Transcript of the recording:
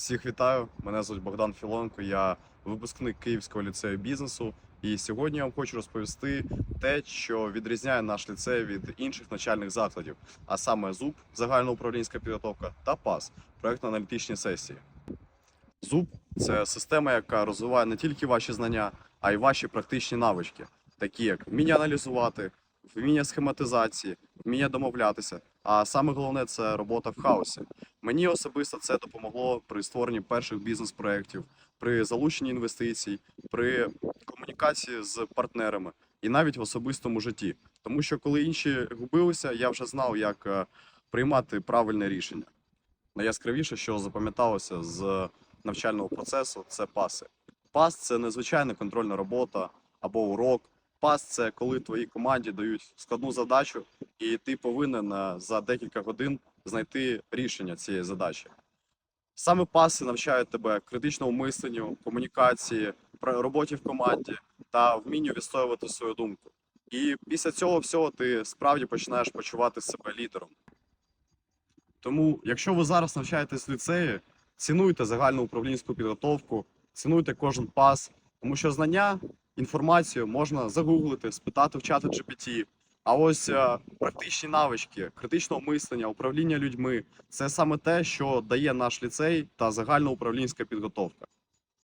Всіх вітаю! Мене звуть Богдан Філонко. Я випускник Київського ліцею бізнесу. І сьогодні я вам хочу розповісти те, що відрізняє наш ліцей від інших навчальних закладів, а саме ЗУП загальноуправлінська підготовка та ПАС проєктно-аналітичні сесії. ЗУП це система, яка розвиває не тільки ваші знання, а й ваші практичні навички, такі як вміння аналізувати, вміння схематизації, вміння домовлятися. А саме головне це робота в хаосі. Мені особисто це допомогло при створенні перших бізнес-проєктів, при залученні інвестицій, при комунікації з партнерами і навіть в особистому житті. Тому що коли інші губилися, я вже знав, як е, приймати правильне рішення. Найяскравіше, що запам'яталося з навчального процесу, це паси. Пас це незвичайна контрольна робота або урок. Пас це коли твоїй команді дають складну задачу, і ти повинен е, за декілька годин знайти рішення цієї задачі. Саме паси навчають тебе критичному мисленню, комунікації, роботі в команді та вмінню відстоювати свою думку. І після цього всього ти справді починаєш почувати себе лідером. Тому, якщо ви зараз навчаєтесь в ліцеї, цінуйте загальну управлінську підготовку, цінуйте кожен пас, тому що знання, інформацію можна загуглити, спитати в чата GPT. А ось е, практичні навички, критичного мислення, управління людьми це саме те, що дає наш ліцей та загальноуправлінська підготовка.